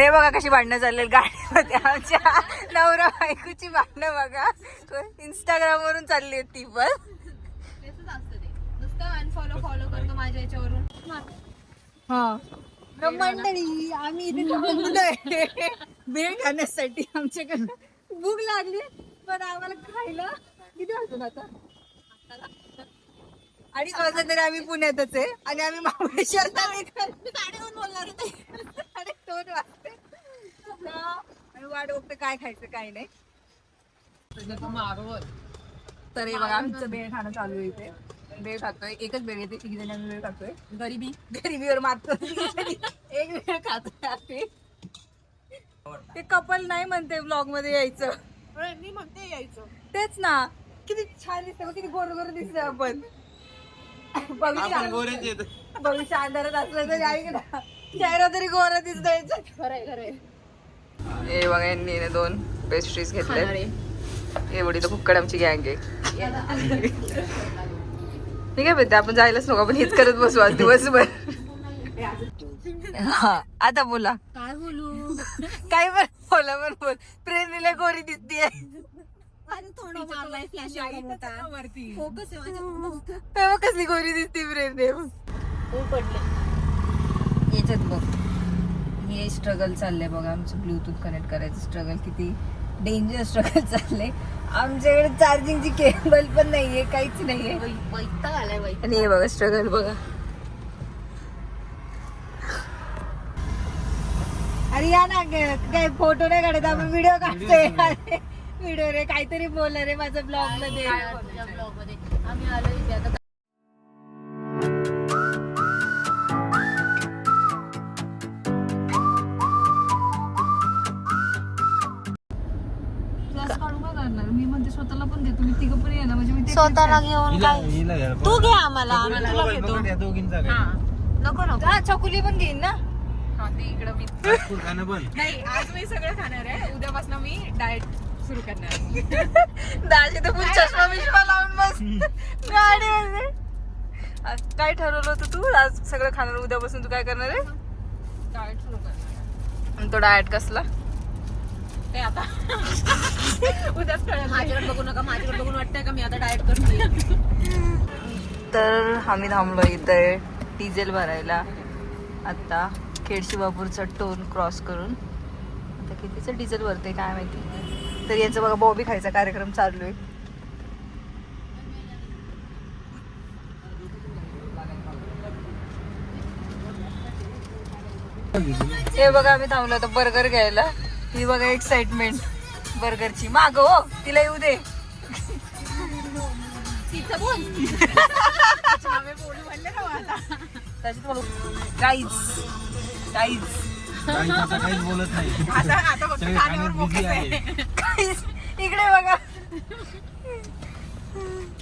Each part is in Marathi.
हे बघा कशी भांडणं चाललेली गाडीमध्ये आमच्या नवरा बायकोची भांडणं बघा. इंस्टाग्राम वरून चालली आहेत ती पण. अनफॉलो फॉलो करतो माझ्या याच्यावरून. हा. मंडळी आम्ही इथे थांबलोय. भेळ खाण्यासाठी आमच्याकडे भूक लागली पण आम्हाला खायला किती वाजून आता? अडीच वाजता तरी आम्ही पुण्यातच आहे. आणि आम्ही महाबळेश्वरला साडेदोन बोलणार होते. साडेदोन वाजते. आता आम्ही वाट बघते काय खायचं काय नाही. तर हे बघा आमचं बेळ खाणं चालू आहे इथे. बेळ खातोय. एकच बेळ येते तिघ जण बेळ खातोय. गरीबी. गरिबीवर मात एक वेळ खातोय ते कपल नाही म्हणते ब्लॉगमध्ये यायचं. मी म्हणते यायचं. तेच ना. किती छान दिसतं किती गोर गोर दिसतोय आपण. भविष्य भविष्य अंधारात असलं तरी ऐक ना? चेहरा तरी गोरा दिसतोय. खरंय खरंय हे बघा यांनी दोन पेस्ट्रीज घेतले एवढी तर फुक्कड आमची गँग आहे. ठीक आहे म्हणते आपण जायलाच नको आपण हेच करत बसू आज दिवसभर. हा आता बोला. काय बोलू? काय पण बोला पण बोल. प्रेरणीला गोरी दिसतीये. थोडं मारलाय फ्लॅश फोकस आहे माझ्या तेव्हा कसली गोरी दिसते पडले. याच्यात बघ. हे स्ट्रगल चाललंय बघा. आमचं ब्लूटूथ कनेक्ट करायचं स्ट्रगल किती डेंजर स्ट्रगल चाललंय. आमच्याकडे चार्जिंगची केबल पण नाहीये. काहीच नाहीये. आलाय आणि हे बघा स्ट्रगल बघा. अरे या ना काय फोटो नाही काढत. आपण व्हिडिओ काढतोय. व्हिडिओ रे काहीतरी बोल रे माझ्या ब्लॉगमध्ये. तुझ्या ब्लॉगमध्ये? आम्ही आलो इथे आता. स्वतःला पण देतो मी तिघं पण येणार म्हणजे मी ते स्वतःला घेऊन काय. तू घे आम्हाला आम्ही तुला घेतो. नको नको. हा चकुली पण घेईन ना. खाणं पण. नाही आज मी सगळं खाणार आहे. उद्यापासून मी डाएट सुरू करणार. दाजी तर फुल चष्मा बिष्मा लावून बस. गाडीमध्ये. काय ठरवलं होतं तू? आज सगळं खाणार उद्यापासून तू काय करणार आहे? डाएट सुरू करणार. आणि तो डाएट कसला? ते आता. उद्याच कळेल. माझ्याकडे बघू नका माझ्याकडे बघून वाटतंय का मी आता डाएट करते तर आम्ही थांबलो इथे डिझेल भरायला. आता खेडशिवापूरचा टोल क्रॉस करून. आता कितीचं डिझेल भरते काय माहिती. तर यांचं बघा बॉबी खायचा कार्यक्रम चालू आहे हे बघा आम्ही थांबलो आता बर्गर घ्यायला. ही बघा एक्साइटमेंट बर्गरची. माग हो तिला येऊ दे. गाईज गाईज काही आता काहीच बोलत नाही. आता आता फक्त सगळे खाण्यावर खाण्यात फोकस बिझी आहे. आहे. गाईज इकडे बघा.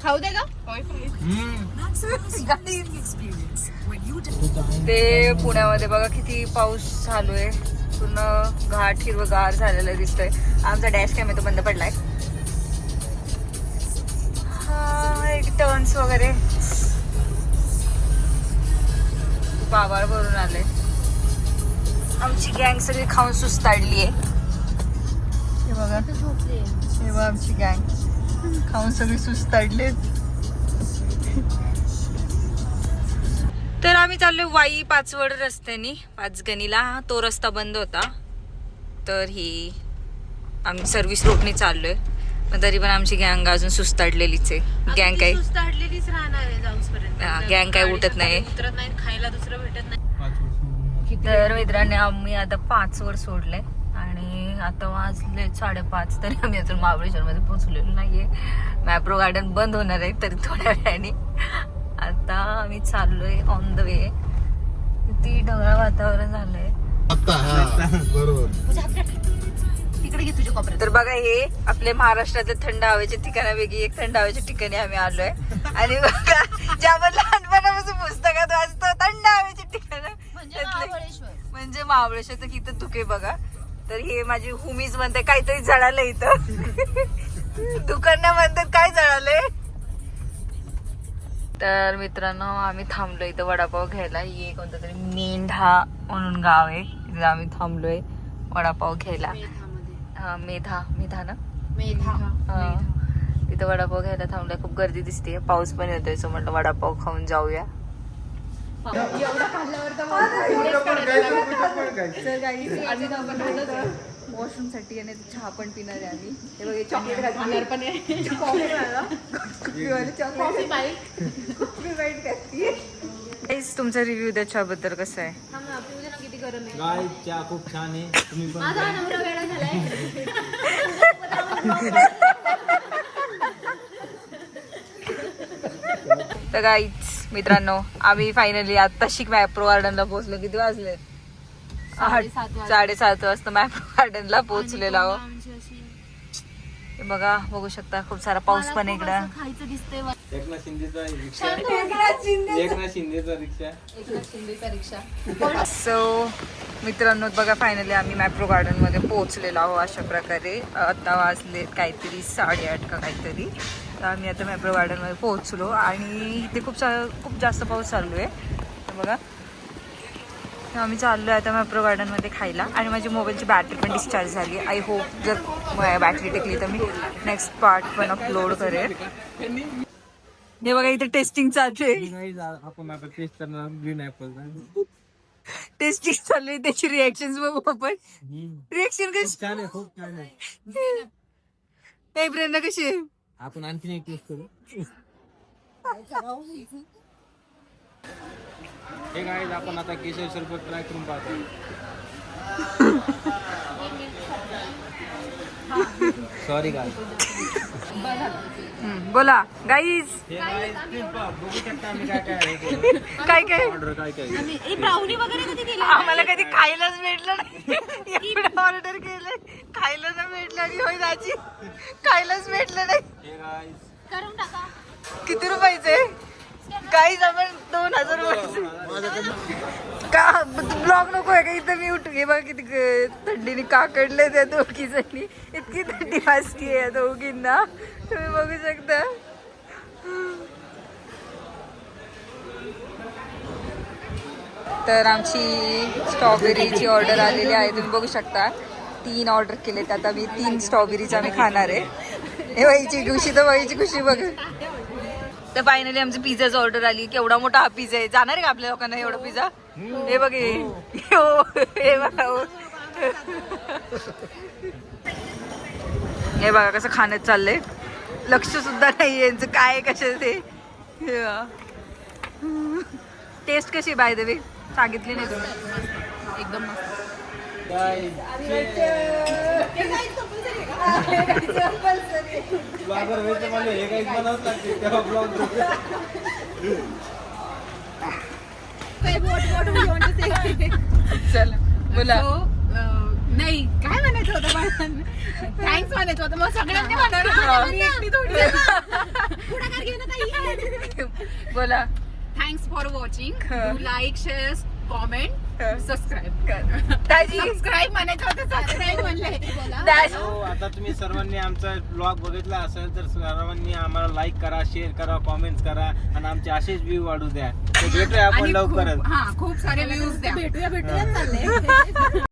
खाऊ दे का हम्म. ते पुण्यामध्ये बघा किती पाऊस चालू आहे. पूर्ण घाट हिरवगार झालेलं दिसतंय. आमचा डॅश कॅम तो बंद पडलाय. हा, एक टर्न्स वगैरे. आभाळ भरून आले आमची गँग सगळी खाऊन सुस्ताडली आहे हे बघा. हे बघा आमची गँग. खाऊन सगळी सुस्ताडली तर आम्ही चाललोय वाई पाचवड रस्त्याने पाचगणीला. तो रस्ता बंद होता. तर ही आम्ही सर्व्हिस रोडने चाललोय. पण तरी पण आमची गँग अजून सुस्ताडलेलीच आहे. गँग काही सुस्ताडलेलीच राहणार आहे जाऊसपर्यंत. gang काही उठत नाही. उतरत नाही खायला दुसरं भेटत नाही. तर मित्रांनी आम्ही आता पाच वर सोडले आणि आता वाजले साडेपाच तरी आम्ही अजून महाबळेश्वर मध्ये पोहोचलेलो नाहीये. मॅप्रो गार्डन बंद होणार आहे तरी थोड्या वेळाने. आता आम्ही चाललोय ऑन द वे किती ढगाळ वातावरण झालंय. तर बघा हे आपले महाराष्ट्रातले थंड हवेच्या ठिकाणापैकी एक थंड हवेच्या ठिकाणी आम्ही आलोय. आणि बघा जे महाबळेश्वरचं किती धुके बघा. तर हे माझी हुमीज म्हणते काहीतरी जळालं इथं. दुकानं म्हणतात काय जळालंय? तर मित्रांनो आम्ही थांबलोय इथं वडापाव घ्यायला. हे कोणतं तरी मेंढा म्हणून गाव आहे. तिथे आम्ही थांबलोय वडापाव घ्यायला. हा, मेधा मेधा ना? मेधा. तिथं वडापाव घ्यायला थांबलाय. खूप गर्दी दिसते पाऊस पण येतोय सो म्हटलं वडापाव खाऊन जाऊया. एवढं खाल्ल्यावर तर मला तर काही अजून आपण वॉशरूमसाठी आणि चहा पण पिणार आहे आम्ही. हे बघा चॉकलेट खाणार पण आहे. तुमचा रिव्ह्यू द्या चहाबद्दल कसं आहे? गाय चहा खूप छान आहे. तुम्ही पण माझा नवरा वेळा झालाय तर काहीच मित्रांनो आम्ही फायनली आता शिक मॅप्रो गार्डनला पोहोचलो. किती वाजले? साडेसात वाजता मॅप्रो गार्डनला पोहोचलेलो हे बघा बघू शकता खूप सारा पाऊस पण इकडं. असं खायचं दिसतंय वा- एकनाथ शिंदेचा रिक्षा. शांत. एकनाथ शिंदेचा रिक्षा. एकनाथ शिंदेचा रिक्षा. सो मित्रांनो बघा फायनली आम्ही मॅप्रो गार्डनमध्ये पोहोचलेलो आहोत अशा प्रकारे. आता वाजले काहीतरी साडेआठ का काहीतरी. तर आम्ही आता मॅप्रो गार्डनमध्ये पोहोचलो आणि इथे खूप सा खूप जास्त पाऊस चालू आहे. तर बघा. आम्ही चाललो आहे आता मॅप्रो गार्डनमध्ये खायला आणि माझी मोबाईलची बॅटरी पण डिस्चार्ज झाली. आय होप जर बॅटरी टेकली तर मी नेक्स्ट पार्ट पण अपलोड करेल हे बघा इथे टेस्टिंग चालू आहे. टेस्टिंग चालू आहे. त्याची रिएक्शन बघू आपण. रिएक्शन कशी? काही प्रेरणा कशी आहे? आपण आणखीन एक टेस्ट करू. हे गाईज आपण आता केशर सरबत ट्राय करून पाहतो सॉरी गाय हम्म, बोला. गाईज गाईज प्लीज बघू शकता आम्ही काय काय आहे काय काय? ऑर्डर काय काय ब्राउनी वगैरे कधी केलं? आम्हाला कधी खायलाच भेटलं नाही. एवढं ऑर्डर केलं खायला नाही भेटलं आणि होय दाजी. खायलाच भेटलं नाही. हे गाईज करून टाका. किती रुपयाचे? काहीच आपण दोन हजार रुपयाचे का ब्लॉग नको आहे का? इथं मी उठू घे बघा किती थंडीने काकडले त्या दोघी जणी इतकी थंडी वाजती आहे या दोघींना. तुम्ही बघू शकता. तर आमची स्ट्रॉबेरीची ऑर्डर आलेली आहे. तुम्ही बघू शकता. तीन ऑर्डर केलेत. आता मी तीन स्ट्रॉबेरीच आम्ही खाणार आहे. हे बाईची खुशी तर वहीची खुशी बघ. तर फायनली आमची पिझ्झाची ऑर्डर आली. केवढा मोठा हा पिझ्झा आहे. जाणार आहे का आपल्या लोकांना एवढा पिझ्झा हे बघ हे. हे बघा हे बघा कसं खाण्यात चाललंय. लक्ष सुद्धा नाही यांचं काय कसं ते. टेस्ट कशी बाय द सांगितली नाही तुम्ही. एकदम मस्त. चल बोला. नाही काय म्हणायचं होतं मला थँक्स म्हणायचं होतं. मग सगळ्यांनी बोला. Thanks for watching. Like share comment हा. सबस्क्राईब दाजी. सबस्क्राईब म्हणायचं होतं सबस्क्राईब म्हणलंय. दाजी हो आता तुम्ही सर्वांनी आमचा ब्लॉग बघितला असेल तर सर्वांनी आम्हाला लाईक करा शेअर करा कॉमेंट्स करा आणि आमचे असेच व्ह्यू वाढू द्या. तर भेटूया आपण आणि लवकरच. खूप- हा खूप सारे व्ह्यूज द्या. भेटूया भेटूया चाललंय.